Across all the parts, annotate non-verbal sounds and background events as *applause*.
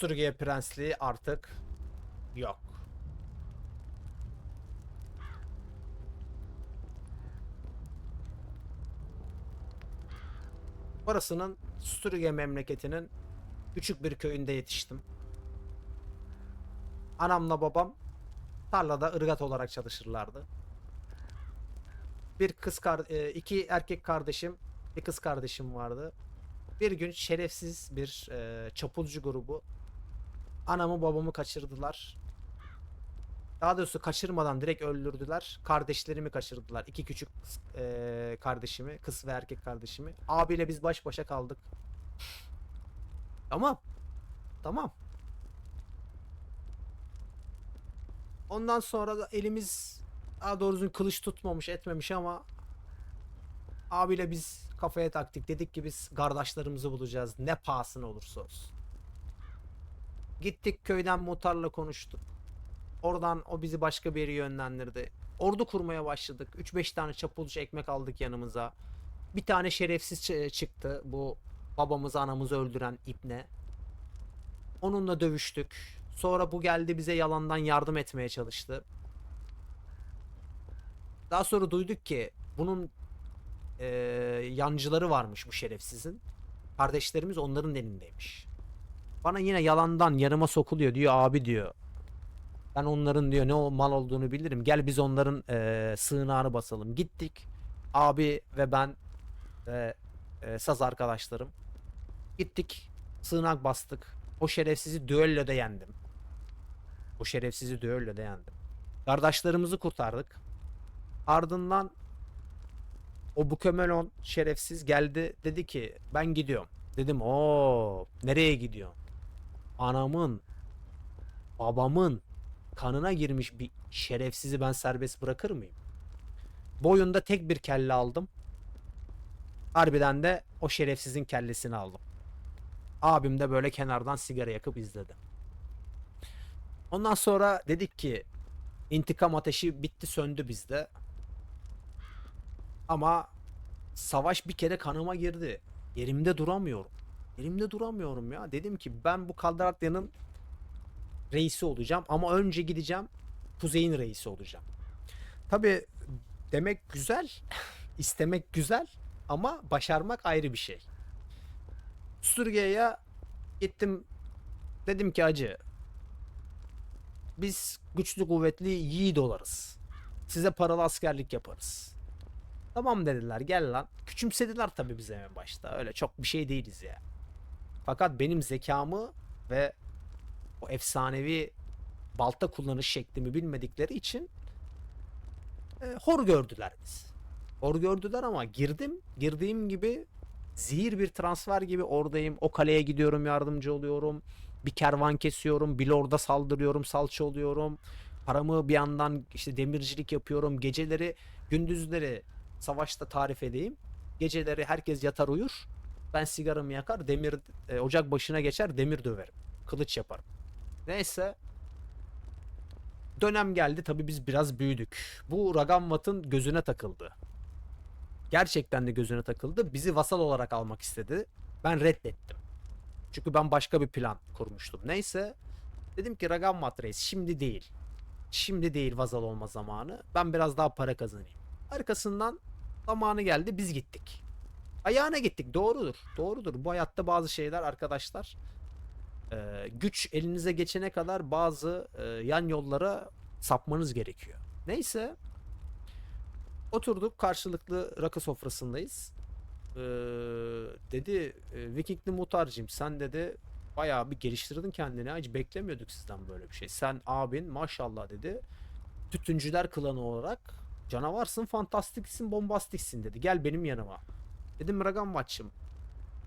Süsürge prensliği artık yok. Orasının Süsürge memleketinin küçük bir köyünde yetiştim. Anamla babam tarlada ırgat olarak çalışırlardı. Bir kız e, iki erkek kardeşim, bir kız kardeşim vardı. Bir gün şerefsiz bir e, çapulcu grubu anamı babamı kaçırdılar. Daha doğrusu kaçırmadan direkt öldürdüler. Kardeşlerimi kaçırdılar. İki küçük e, kardeşimi, kız ve erkek kardeşimi. Abiyle biz baş başa kaldık. Tamam. Tamam. Ondan sonra da elimiz daha doğrusu kılıç tutmamış etmemiş ama abiyle biz kafaya taktık. Dedik ki biz kardeşlerimizi bulacağız. Ne pahasına olursa olsun. Gittik köyden muhtarla konuştuk. Oradan o bizi başka bir yere yönlendirdi. Ordu kurmaya başladık. 3-5 tane çapulcu ekmek aldık yanımıza. Bir tane şerefsiz çı- çıktı. Bu babamızı anamızı öldüren ibne. Onunla dövüştük. Sonra bu geldi bize yalandan yardım etmeye çalıştı. Daha sonra duyduk ki bunun eee, yancıları varmış bu şerefsizin. Kardeşlerimiz onların elindeymiş. Bana yine yalandan yanıma sokuluyor diyor abi diyor. Ben onların diyor ne o mal olduğunu bilirim. Gel biz onların eee sığınağını basalım. Gittik. Abi ve ben ve eee, saz arkadaşlarım. Gittik. Sığınak bastık. O şerefsizi düelloda yendim. O şerefsizi düelloda yendim. Kardeşlerimizi kurtardık. Ardından o Bukemelon şerefsiz geldi dedi ki ben gidiyorum. Dedim o nereye gidiyorsun? Anamın babamın kanına girmiş bir şerefsizi ben serbest bırakır mıyım? Boyunda tek bir kelle aldım. Harbiden de o şerefsizin kellesini aldım. Abim de böyle kenardan sigara yakıp izledi. Ondan sonra dedik ki intikam ateşi bitti söndü bizde. Ama savaş bir kere kanıma girdi. Yerimde duramıyorum. Yerimde duramıyorum ya. Dedim ki ben bu Kaldaratya'nın reisi olacağım ama önce gideceğim Kuzey'in reisi olacağım. Tabi demek güzel, *laughs* istemek güzel ama başarmak ayrı bir şey. Suriye'ye gittim dedim ki acı biz güçlü kuvvetli yiğit olarız. Size paralı askerlik yaparız. Tamam dediler gel lan. Küçümsediler tabii bize en başta. Öyle çok bir şey değiliz ya. Fakat benim zekamı ve o efsanevi balta kullanış şeklimi bilmedikleri için e, hor gördüler biz. Hor gördüler ama girdim. Girdiğim gibi zehir bir transfer gibi oradayım. O kaleye gidiyorum yardımcı oluyorum. Bir kervan kesiyorum. Bir lorda saldırıyorum. Salça oluyorum. Paramı bir yandan işte demircilik yapıyorum. Geceleri gündüzleri savaşta tarif edeyim. Geceleri herkes yatar uyur. Ben sigaramı yakar demir e, ocak başına geçer demir döverim. Kılıç yaparım. Neyse. Dönem geldi tabii biz biraz büyüdük. Bu Ragamvat'ın gözüne takıldı. Gerçekten de gözüne takıldı. Bizi vasal olarak almak istedi. Ben reddettim. Çünkü ben başka bir plan kurmuştum. Neyse. Dedim ki Ragamvat reis şimdi değil. Şimdi değil vasal olma zamanı. Ben biraz daha para kazanayım. Arkasından zamanı geldi biz gittik. Ayağına gittik doğrudur. Doğrudur. Bu hayatta bazı şeyler arkadaşlar e, güç elinize geçene kadar bazı e, yan yollara sapmanız gerekiyor. Neyse oturduk karşılıklı rakı sofrasındayız. Ee, dedi e, Vikingli muhtarcığım sen dedi bayağı bir geliştirdin kendini. Hiç beklemiyorduk sizden böyle bir şey. Sen abin maşallah dedi. Tütüncüler klanı olarak canavarsın, fantastiksin, bombastiksin dedi. Gel benim yanıma. Dedim Ragam maçım.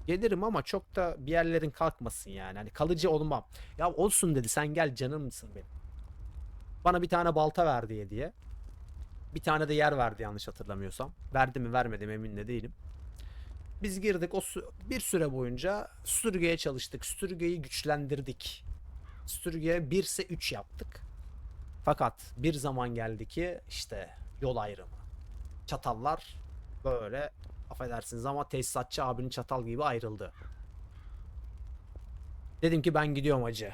Gelirim ama çok da bir yerlerin kalkmasın yani. Hani kalıcı olmam. Ya olsun dedi sen gel canım mısın benim. Bana bir tane balta ver diye diye. Bir tane de yer verdi yanlış hatırlamıyorsam. Verdi mi vermedi mi emin de değilim. Biz girdik o sü- bir süre boyunca süpürgeye çalıştık. Süpürgeyi güçlendirdik. Süpürgeye 1 ise 3 yaptık. Fakat bir zaman geldi ki işte yol ayrımı. Çatallar böyle affedersiniz ama tesisatçı abinin çatal gibi ayrıldı. Dedim ki ben gidiyorum hacı.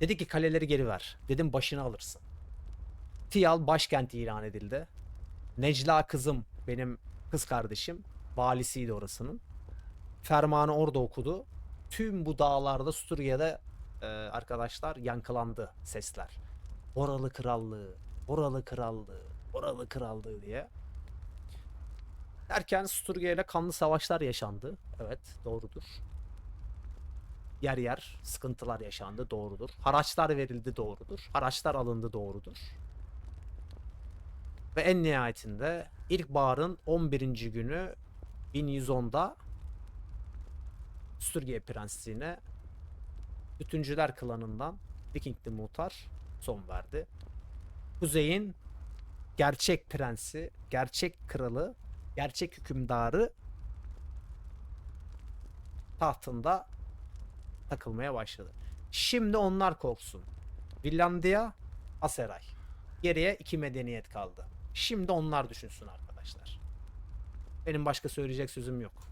Dedi ki kaleleri geri ver. Dedim başını alırsın. Tiyal başkent ilan edildi. Necla kızım benim kız kardeşim. Valisiydi orasının. Fermanı orada okudu. Tüm bu dağlarda Suriye'de e, arkadaşlar yankılandı sesler. Oralı krallığı, oralı krallığı, oralı krallığı diye. Derken Sturge ile kanlı savaşlar yaşandı. Evet doğrudur. Yer yer sıkıntılar yaşandı doğrudur. Haraçlar verildi doğrudur. Haraçlar alındı doğrudur. Ve en nihayetinde ilkbaharın 11. günü 1110'da Sturge Prensliğine Bütüncüler klanından Vikingli Muhtar son verdi. Kuzey'in gerçek prensi, gerçek kralı, gerçek hükümdarı tahtında takılmaya başladı. Şimdi onlar korksun. Finlandiya, Aseray. Geriye iki medeniyet kaldı. Şimdi onlar düşünsün arkadaşlar. Benim başka söyleyecek sözüm yok.